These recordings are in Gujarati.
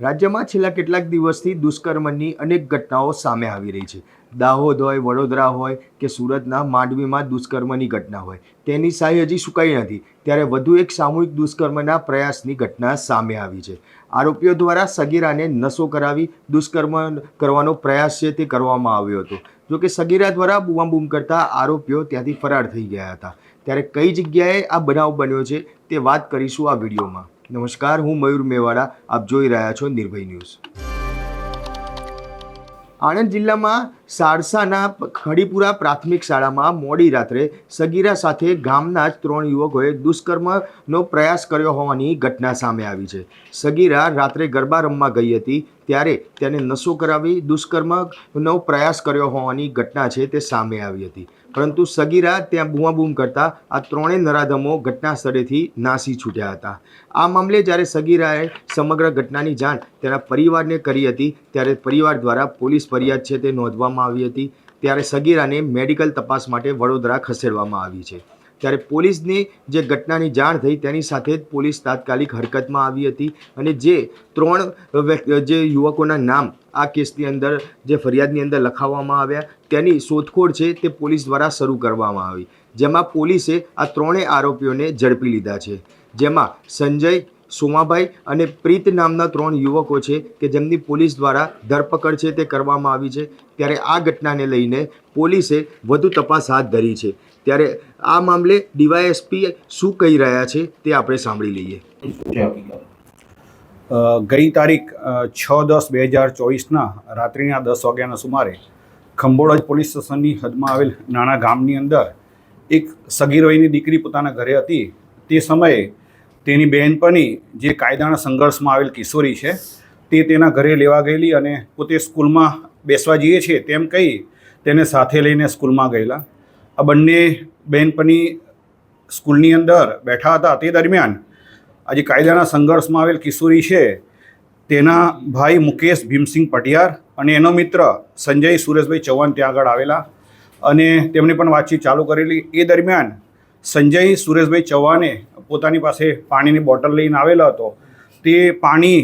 રાજ્યમાં છેલ્લા કેટલાક દિવસથી દુષ્કર્મની અનેક ઘટનાઓ સામે આવી રહી છે. દાહોદ હોય, વડોદરા હોય કે સુરતના માંડવીમાં દુષ્કર્મની ઘટના હોય. તેની સાહી હજી સુકાઈ નથી. ત્યારે વધુ એક સામૂહિક દુષ્કર્મના પ્રયાસની ઘટના સામે આવી છે. આરોપીઓ દ્વારા સગીરાને નશો કરાવી દુષ્કર્મ કરવાનો પ્રયાસ છે તે કરવામાં આવ્યો હતો. જો કે સગીરા દ્વારા બૂમાબૂમ કરતા આરોપીઓ ત્યાંથી ફરાર થઈ ગયા હતા. ત્યારે કઈ જગ્યાએ આ બનાવ બન્યો છે તે વાત કરીશું આ વિડીયોમાં. નમસ્કાર, હું મયુર મેવાડા. આપ જોઈ રહ્યા છો નિર્ભય ન્યૂઝ. આણંદ જિલ્લામાં સારસાના ખડીપુરા પ્રાથમિક શાળામાં મોડી રાત્રે સગીરા સાથે ગામના જ ત્રણ યુવકોએ દુષ્કર્મનો પ્રયાસ કર્યો હોવાની ઘટના સામે આવી છે. સગીરા રાત્રે ગરબા રમવા ગઈ હતી. ત્યારે તેને નશો કરાવી દુષ્કર્મનો પ્રયાસ કર્યો હોવાની ઘટના છે તે સામે આવી હતી. પરંતુ સગીરા ત્યાં બૂમાબૂમ કરતા આ ત્રણેય નરાધમો ઘટના સ્થળેથી નાસી છૂટ્યા હતા. આ મામલે જ્યારે સગીરાએ સમગ્ર ઘટનાની જાણ તેના પરિવારને કરી હતી, ત્યારે પરિવાર દ્વારા પોલીસ ફરિયાદ છે તે નોંધવામાં આવી હતી. ત્યારે સગીરાને મેડિકલ તપાસ માટે વડોદરા ખસેડવામાં આવી છે. ત્યારે પોલીસની જે ઘટનાની જાણ થઈ તેની સાથે જ પોલીસ તાત્કાલિક હરકતમાં આવી હતી અને જે ત્રણ જે યુવકોના નામ આ કેસની અંદર, જે ફરિયાદની અંદર લખાવવામાં આવ્યા, તેની શોધખોળ છે તે પોલીસ દ્વારા શરૂ કરવામાં આવી. જેમાં પોલીસે આ ત્રણેય આરોપીઓને ઝડપી લીધા છે. જેમાં સંજય સોમાભાઈ અને પ્રીત નામના ત્રણ યુવકો છે કે જેમની પોલીસ દ્વારા ધરપકડ છે તે કરવામાં આવી છે. ત્યારે આ ઘટનાને લઈને પોલીસે વધુ તપાસ હાથ ધરી છે. ત્યારે આ મામલે ડીવાયએસપી શું કહી રહ્યા છે તે આપણે સાંભળી લઈએ. ગઈ તારીખ છ દસ બે હજાર ચોવીસના રાત્રિના દસ વાગ્યાના સુમારે ખંભોળજ પોલીસ સ્ટેશનની હદમાં આવેલ નાના ગામની અંદર એક સગીરોઈની દીકરી પોતાના ઘરે હતી. તે સમયે તેની બહેનપણી જે કાયદાના સંઘર્ષમાં આવેલ કિશોરી છે, તે તેના ઘરે લેવા ગયેલી અને પોતે સ્કૂલમાં બેસવા જઈએ છીએ તેમ કહી તેને સાથે લઈને સ્કૂલમાં ગયેલા. આ બંને બહેનપણી સ્કૂલની અંદર બેઠા હતા. તે દરમિયાન આજે કાયદાના સંઘર્ષમાં આવેલ કિશોરી છે, તેના ભાઈ મુકેશ ભીમસિંહ પટિયાર અને એનો મિત્ર સંજય સુરેશભાઈ ચૌહાણ ત્યાં આગળ આવેલા અને તેમણે પણ વાતચીત ચાલુ કરેલી. એ દરમિયાન સંજય સુરેશભાઈ ચૌહાણે પોતાની પાસે પાણીની બોટલ લઈને આવેલો હતો. તે પાણી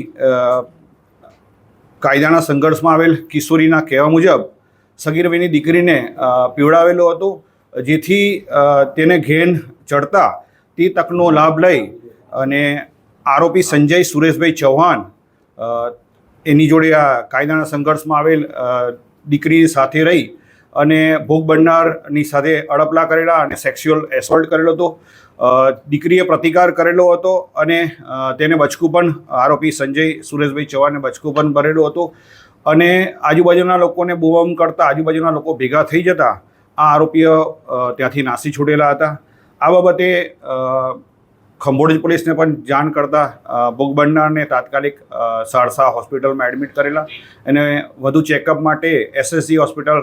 કાયદાના સંઘર્ષમાં આવેલ કિશોરીના કહેવા મુજબ સગીરભાઈની દીકરીને પીવડાવેલો હતો, જેથી તેને ઘેન ચડતા તે તકનો લાભ લઈ અને આરોપી સંજય સુરેશભાઈ ચૌહાણ એની જોડે આ કાયદાના સંઘર્ષમાં આવેલ દીકરી સાથે રહી અને ભોગ બનનારની સાથે અડપલા કરેલા અને સેક્સ્યુઅલ એસોલ્ટ કરેલો હતો. દીકરીએ પ્રતિકાર કરેલો હતો અને તેને બચકું પણ આરોપી સંજય સુરેશભાઈ ચૌહાણને બચકું પણ ભરેલો હતો. અને આજુબાજુના લોકોને બૂમ કરતા આજુબાજુના લોકો ભેગા થઈ જતા આ આરોપીઓ ત્યાંથી નાસી છૂટેલા હતા. આ બાબતે ખંભોળજ પોલીસને પણ જાણ કરતાં અ, તાત્કાલિક સારસા હોસ્પિટલમાં એડમિટ કરેલા અને વધુ ચેકઅપ માટે એસએસસી હોસ્પિટલ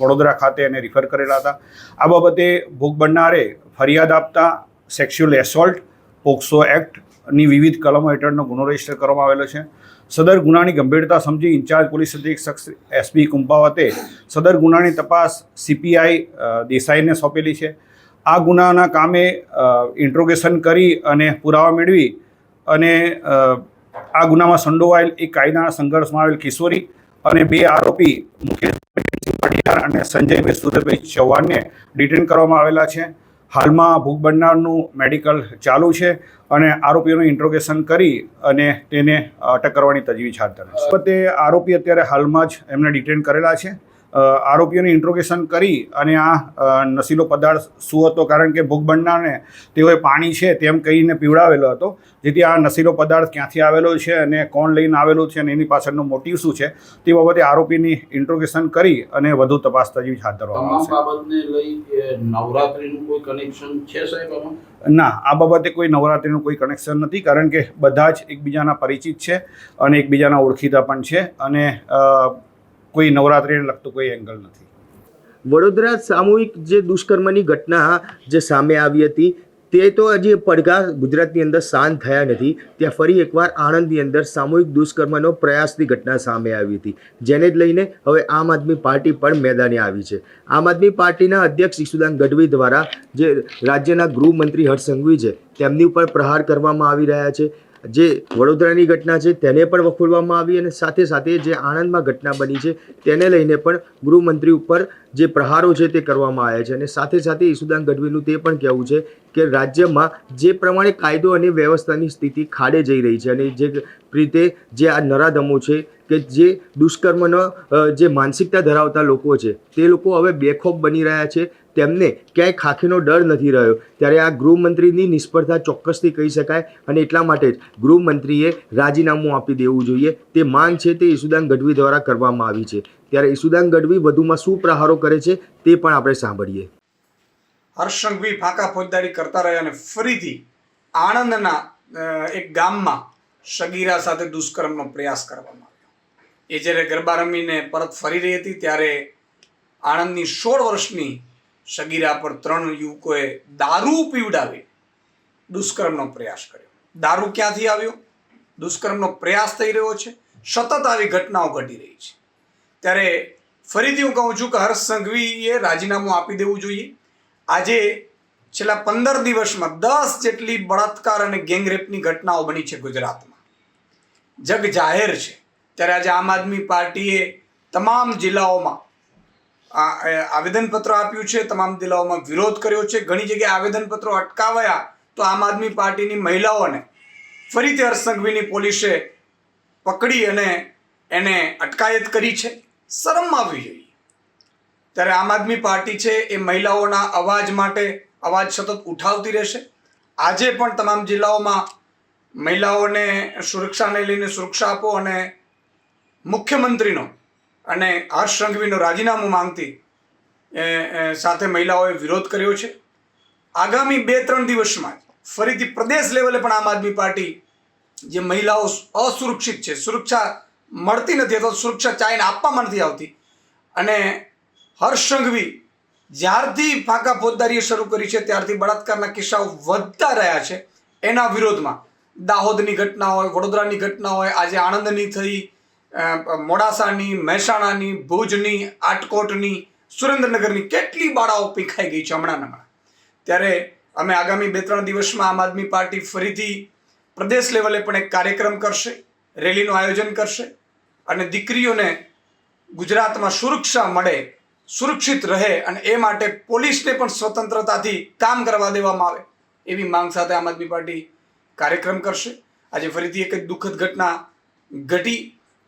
વડોદરા ખાતે એને રિફર કરેલા હતા. આ બાબતે ભોગ ફરિયાદ આપતા સેક્સ્યુઅલ એસોલ્ટ પોક્સો એક્ટની વિવિધ કલમો હેઠળનો ગુનો રજિસ્ટર કરવામાં આવેલો છે. સદર ગુનાની ગંભીરતા સમજી ઇન્ચાર્જ પોલીસ અધિક્ષક એસપી કુંભાવતે સદર ગુનાની તપાસ સીપીઆઈ દેસાઈને સોંપેલી છે. આ ગુનાના કામે ઇન્ટ્રોગેશન કરી અને પુરાવા મેળવી અને આ ગુનામાં સંડોવાયેલ એક કાયદાના સંઘર્ષમાં આવેલ કિશોરી અને બે આરોપી મુકેશભાઈ અને સંજયભાઈ સુરેશભાઈ ચૌહાણને ડિટેન કરવામાં આવેલા છે. હાલમાં ભોગ બનનારનું મેડિકલ ચાલુ છે અને આરોપીઓનું ઇન્ટ્રોગેશન કરી અને તેને અટક કરવાની તજવીજ હાથ ધરે છે. તે આરોપી અત્યારે હાલમાં જ એમને ડિટેન કરેલા છે. આરોપીઓનું ઇન્ટ્રોગેશન કરી અને આ નશીલો પદાર્થ શું હતો? કારણ કે ભોગ બનનારને તેઓએ પાણી છે તેમ કહીને પીવડાવેલો હતો. જેથી આ નશીલો પદાર્થ ક્યાંથી આવેલો છે અને કોણ લઈને આવેલું છે અને એની પાછળનો મોટિવ શું છે તે બાબતે આરોપીની ઇન્ટ્રોગેશન કરી અને વધુ તપાસ તજવીજ હાથ ધરવામાં આવશે. નવરાત્રીનું કોઈ કનેક્શન છે સાહેબ ના આ બાબતે કોઈ નવરાત્રિનું કોઈ કનેક્શન નથી કારણ કે બધા જ એકબીજાના પરિચિત છે અને એકબીજાના ઓળખીતા પણ છે અને કોઈ નવરાત્રિને લગતું કોઈ એંગલ નથી. વડોદરા સામૂહિક જે દુષ્કર્મની ઘટના જે સામે આવી હતી, તે તો હજી પડઘા ગુજરાતની અંદર શાંત થયા નથી. ત્યાં ફરી એકવાર આણંદની અંદર સામૂહિક દુષ્કર્મનો પ્રયાસની ઘટના સામે આવી હતી. જેને જ લઈને હવે આમ આદમી પાર્ટી પણ મેદાને આવી છે. આમ આદમી પાર્ટીના અધ્યક્ષ ઈશુદાન ગઢવી દ્વારા જે રાજ્યના ગૃહમંત્રી હર્ષ સંઘવી છે, તેમની ઉપર પ્રહાર કરવામાં આવી રહ્યા છે. જે વડોદરાની ઘટના છે, તેને પણ વખોડવામાં આવી અને સાથે સાથે જે આણંદમાં ઘટના બની છે, તેને લઈને પણ ગૃહમંત્રી ઉપર જે પ્રહારો છે, તે કરવામાં આવ્યા છે. અને સાથે સાથે ઈસુદાન ગઢવીનું તે પણ કહેવું છે કે રાજ્યમાં જે પ્રમાણે કાયદો અને વ્યવસ્થાની સ્થિતિ ખાડે જઈ રહી છે અને જે રીતે જે આ નરાધમો છે કે જે દુષ્કર્મનો જે માનસિકતા ધરાવતા લોકો છે, તે લોકો હવે બેખોફ બની રહ્યા છે. તેમને ક્યાંય ખાખીનો ડર નથી રહ્યો. ત્યારે આ ગૃહમંત્રીની નિષ્ફળતા ચોક્કસથી કહી શકાય અને એટલા માટે જ ગૃહમંત્રીએ રાજીનામું આપી દેવું જોઈએ. તે માંગ છે તે ઈસુદાન ગઢવી દ્વારા કરવામાં આવી છે. ત્યારે ઈસુદાન ગઢવી વધુમાં શું પ્રહારો કરે છે તે પણ આપણે સાંભળીએ. હર્ષ ફાંકા ફોજદારી કરતા રહ્યા અને ફરીથી આણંદના એક ગામમાં સગીરા સાથે દુષ્કર્મનો પ્રયાસ કરવામાં આવ્યો. એ જ્યારે ગરબા રમીને પરત ફરી રહી હતી ત્યારે આણંદની સોળ વર્ષની સગીરા પર ત્રણ યુવકોએ દારૂ પીવડાવી દુષ્કર્મનો પ્રયાસ કર્યો. દારૂ ક્યાંથી આવ્યો? દુષ્કર્મનો પ્રયાસ થઈ રહ્યો છે. સતત આવી ઘટનાઓ ઘટી રહી છે. ત્યારે ફરીથી હું કહું છું કે હર્ષ સંઘવીએ રાજીનામું આપી દેવું જોઈએ. આજે છેલ્લા પંદર દિવસમાં દસ જેટલી બળાત્કાર અને ગેંગરેપની ઘટનાઓ બની છે ગુજરાતમાં. જગ જાહેર છે. ત્યારે આજે આમ આદમી પાર્ટીએ તમામ જિલ્લાઓમાં આવેદનપત્ર આપ્યું છે. તમામ જિલ્લાઓમાં વિરોધ કર્યો છે. ઘણી જગ્યાએ આવેદનપત્રો અટકાવાયા તો આમ આદમી પાર્ટીની મહિલાઓને ફરીથી હર્ષ સંઘવીની પોલીસે પકડી અને એને અટકાયત કરી છે. શરમ આવવી જોઈએ ત્યારે આમ આદમી પાર્ટી છે એ મહિલાઓના અવાજ માટે અવાજ સતત ઉઠાવતી રહેશે. આજે પણ તમામ જિલ્લાઓમાં મહિલાઓને સુરક્ષાને લઈને સુરક્ષા આપો અને મુખ્યમંત્રીનો અને હર્ષ સંઘવીનું રાજીનામું માંગતી સાથે મહિલાઓએ વિરોધ કર્યો છે. આગામી બે ત્રણ દિવસમાં જ ફરીથી પ્રદેશ લેવલે પણ આમ આદમી પાર્ટી જે મહિલાઓ અસુરક્ષિત છે, સુરક્ષા મળતી નથી અથવા સુરક્ષા ચાઈને આપવામાં નથી આવતી. અને હર્ષ સંઘવી જ્યારથી ફાંકા ફોજદારીએ શરૂ કરી છે, ત્યારથી બળાત્કારના કિસ્સાઓ વધતા રહ્યા છે. એના વિરોધમાં દાહોદની ઘટના હોય, વડોદરાની ઘટના હોય, આજે આણંદની થઈ મોડાસાની, મહેસાણાની, ભુજની, આટકોટની, સુરેન્દ્રનગરની કેટલી બાળાઓ પીખાઈ ગઈ છે હમણાં હમણાં. ત્યારે અમે આગામી બે ત્રણ દિવસમાં આમ આદમી પાર્ટી ફરીથી પ્રદેશ લેવલે પણ એક કાર્યક્રમ કરશે, રેલીનું આયોજન કરશે અને દીકરીઓને ગુજરાતમાં સુરક્ષા મળે, સુરક્ષિત રહે અને એ માટે પોલીસને પણ સ્વતંત્રતાથી કામ કરવા દેવામાં આવે એવી માંગ સાથે આમ આદમી પાર્ટી કાર્યક્રમ કરશે. આજે ફરીથી એક દુઃખદ ઘટના ઘટી.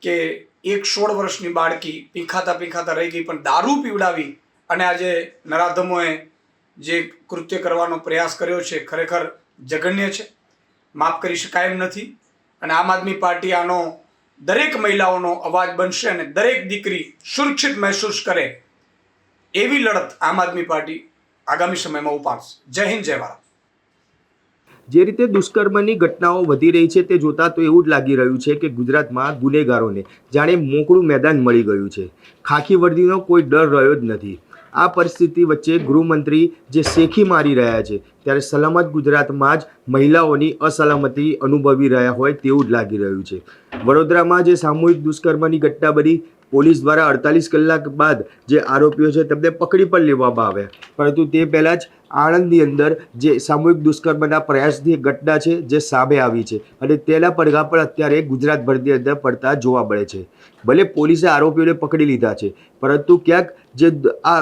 કે એક સોળ વર્ષની બાળકી પીંખાતા પીંખાતા રહી ગઈ, પણ દારૂ પીવડાવી અને આજે નરાધમોએ જે કૃત્ય કરવાનો પ્રયાસ કર્યો છે, ખરેખર જઘન્ય છે. માફ કરી શકાય એમ નથી. અને આમ આદમી પાર્ટી આનો દરેક મહિલાઓનો અવાજ બનશે અને દરેક દીકરી સુરક્ષિત મહેસૂસ કરે એવી લડત આમ આદમી પાર્ટી આગામી સમયમાં ઉપાડશે. જય હિન્દ, જય ભારત. જે રીતે દુષ્કર્મની ઘટનાઓ વધી રહી છે તે જોતા તો એવું જ લાગી રહ્યું છે કે ગુજરાતમાં ગુનેગારોને જાણે મોકળું મેદાન મળી ગયું છે. ખાખી વર્દીનો કોઈ ડર રહ્યો જ નથી. આ પરિસ્થિતિ વચ્ચે ગૃહમંત્રી જે શેખી મારી રહ્યા છે ત્યારે સલામત ગુજરાતમાં જ મહિલાઓની અસલામતી અનુભવી રહ્યા હોય તેવું જ લાગી રહ્યું છે. વડોદરામાં જે સામૂહિક દુષ્કર્મની ઘટના બની પોલીસ દ્વારા અડતાલીસ કલાક બાદ જે આરોપીઓ છે તેમને પકડી પણ લેવામાં આવ્યા. પરંતુ તે પહેલાં જ આણંદની અંદર જે સામૂહિક દુષ્કર્મના પ્રયાસની ઘટના છે જે સામે આવી છે અને તેના પડઘા પણ અત્યારે ગુજરાતભરની અંદર પડતા જોવા મળે છે. ભલે પોલીસે આરોપીઓને પકડી લીધા છે, પરંતુ ક્યાંક જે આ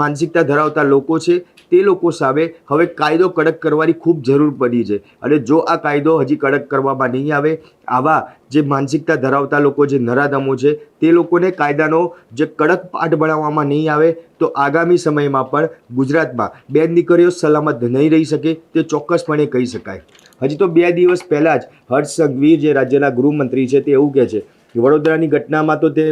માનસિકતા ધરાવતા લોકો છે તે લોકો સામે હવે કાયદો કડક કરવાની ખૂબ જરૂર પડી છે. અને જો આ કાયદો હજી કડક કરવામાં નહીં આવે, આવા જે માનસિકતા ધરાવતા લોકો જે નરાધમો છે, તે લોકોને કાયદાનો જે કડક પાઠ ભણાવવામાં નહીં આવે, તો આગામી સમયમાં પણ ગુજરાતમાં બેન દીકરીઓ સલામત નહીં રહી શકે, તે ચોક્કસપણે કહી શકાય. હજી તો બે દિવસ પહેલાં જ હર્ષ સંઘવીર, જે રાજ્યના ગૃહમંત્રી છે, તે એવું કહે છે વડોદરાની ઘટનામાં તો તે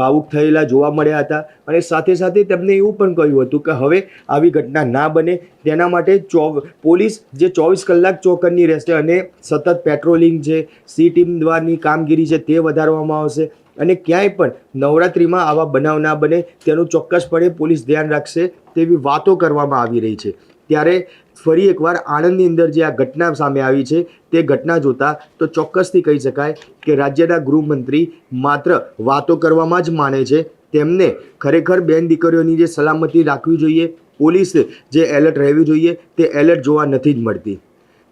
ભાવુક થયેલા જોવા મળ્યા હતા. અને સાથે સાથે તેમને એવું પણ કહ્યું હતું કે હવે આવી ઘટના ના બને. તેના માટે ચો પોલીસ જે ચોવીસ કલાક ચોકરની રહેશે અને સતત પેટ્રોલિંગ છે સી ટીમ દ્વારની કામગીરી છે તે વધારવામાં આવશે. અને ક્યાંય પણ નવરાત્રિમાં આવા બનાવ ના બને, તેનું ચોક્કસપણે પોલીસ ધ્યાન રાખશે તેવી વાતો કરવામાં આવી રહી છે. ત્યારે ફરી એકવાર આણંદની અંદર જે આ ઘટના સામે આવી છે, તે ઘટના જોતા તો ચોક્કસથી કહી શકાય કે રાજ્યના ગૃહમંત્રી માત્ર વાતો કરવામાં જ માને છે. તેમને ખરેખર બેન દીકરીઓની જે સલામતી રાખવી જોઈએ, પોલીસ જે એલર્ટ રહેવી જોઈએ, તે એલર્ટ જોવા નથી જ મળતી.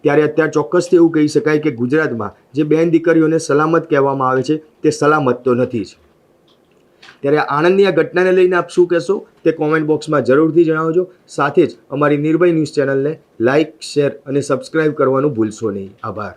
ત્યારે અત્યારે ચોક્કસથી એવું કહી શકાય કે ગુજરાતમાં જે બેન દીકરીઓને સલામત કહેવામાં આવે છે, તે સલામત તો નથી જ. ત્યારે આણંદની આ ઘટનાને લઈને આપ શું કહેશો? તે કોમેન્ટ બોક્સમાં જરૂરથી જણાવજો. સાથે જ અમારી નિર્ભય ન્યૂઝ ચેનલને લાઇક શેર અને સબસ્ક્રાઇબ કરવાનું ભૂલશો નહીં. આભાર.